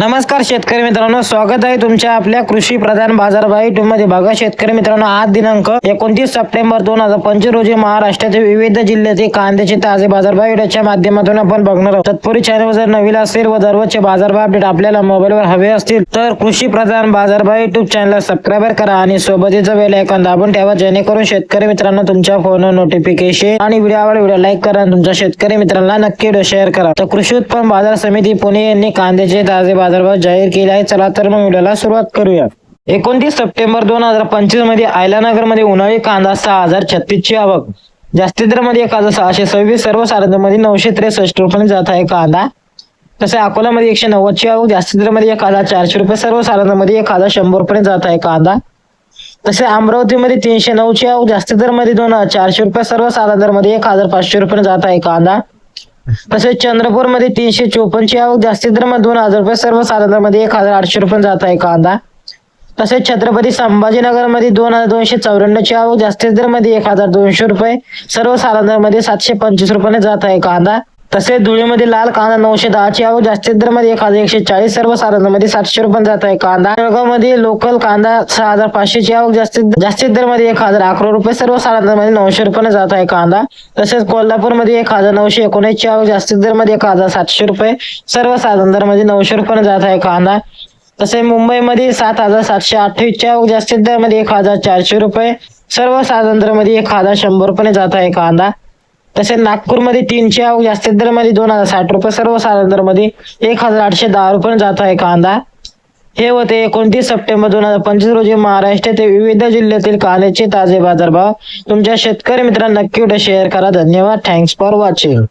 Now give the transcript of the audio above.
नमस्कार शेतकरी मित्रांनो स्वागत आहे तुमच्या आपल्या कृषी प्रधान बाजारभाव युट्यूबमध्ये. बघा शेतकरी मित्रांनो आज दिनांक एकोणतीस सप्टेंबर दोन हजार पंचवीस रोजी महाराष्ट्रातील विविध जिल्ह्यातील कांद्याचे ताजे बाजारभाव व्हिडिओच्या माध्यमातून आपण बघणार आहोत. तत्पूर्वी चॅनल जर नवीन असेल व दररोजचे बाजारभाव अपडेट आपल्याला मोबाईलवर हवे असतील तर कृषी प्रधान बाजारभाव युट्यूब चॅनल सबस्क्राईब करा आणि सोबतीचा वेळ ऐकून दाबून ठेवा जेणेकरून शेतकरी मित्रांनो तुमच्या फोनवर नोटिफिकेशन आणि व्हिडिओ आवड व्हिडिओ लाईक करा आणि तुमच्या शेतकरी मित्रांना नक्की शेअर करा. तर कृषी उत्पन्न बाजार समिती पुणे यांनी कांद्याचे ताजे बाजारभाव जाहीर केले आहे. चला तर मग व्हिडिओला सुरुवात करूया. एकोणतीस सप्टेंबर दोन हजार पंचवीसमध्ये आयलानगरमध्ये उन्हाळी कांदा सहा हजार छत्तीस ची आवक. जास्तीत दरमध्ये एक हजार सहाशे सव्वीस सर्वमध्ये नऊशे त्रेसष्ट रुपये जात आहे कांदा. तसे अकोलामध्ये एकशे नव्वद ची आवक जास्तीत दरमध्ये एक हजार चारशे रुपये सर्वमध्ये एक हजार शंभर रुपये जात आहे कांदा. तसे अमरावतीमध्ये तीनशे नऊ ची आवक जास्तीत दरमध्ये दोन हजार चारशे रुपये सर्वमध्ये एक हजार पाचशे रुपये जात आहे कांदा. तसेच चंद्रपूरमध्ये तीनशे चोपन्न ची आवक जास्तीत दर दोन हजार रुपये सर्वमध्ये एक हजार आठशे रुपये जात आहे कांदा. तसेच छत्रपती संभाजीनगरमध्ये दोन हजार दोनशे चौऱ्याण्णव ची आवक जास्तीत दरमध्ये एक हजार दोनशे रुपये सर्वमध्ये सातशे पंचवीस रुपयाने जात आहे कांदा. तसेच धुळेमध्ये लाल कांदा नऊशे दहाची आवक जास्तीत दरमध्ये एक हजार एकशे चाळीस सर्वमध्ये सातशे रुपये जात आहे. कांदा जळगावमध्ये लोकल कांदा सहा हजार पाचशेची आवक जास्तीत जास्तीत दरमध्ये एक हजार अकरा रुपये सर्वमध्ये नऊशे रुपये जात आहे कांदा. तसेच कोल्हापूरमध्ये एक हजार नऊशे एकोणीसची आवक जास्तीत दरमध्ये एक हजार सातशे रुपये सर्व दरमध्ये नऊशे रुपये जात आहे कांदा. तसे मुंबईमध्ये सात हजार सातशे अठ्ठावीस आवक जास्तीत दरमध्ये एक हजार चारशे रुपये सर्वमध्ये एक हजार शंभर रुपये जात आहे कांदा. तसेच नागपूरमध्ये तीनशे जास्तीत दरमध्ये दोन हजार साठ रुपये सर्वमध्ये एक हजार आठशे दहा रुपये जात आहे कांदा. हे होते एकोणतीस सप्टेंबर दोन हजार पंचवीस रोजी महाराष्ट्रातील विविध जिल्ह्यातील कांद्याचे ताजे बाजारभाव. तुमच्या शेतकरी मित्रांना नक्की शेअर करा. धन्यवाद. Thanks for watching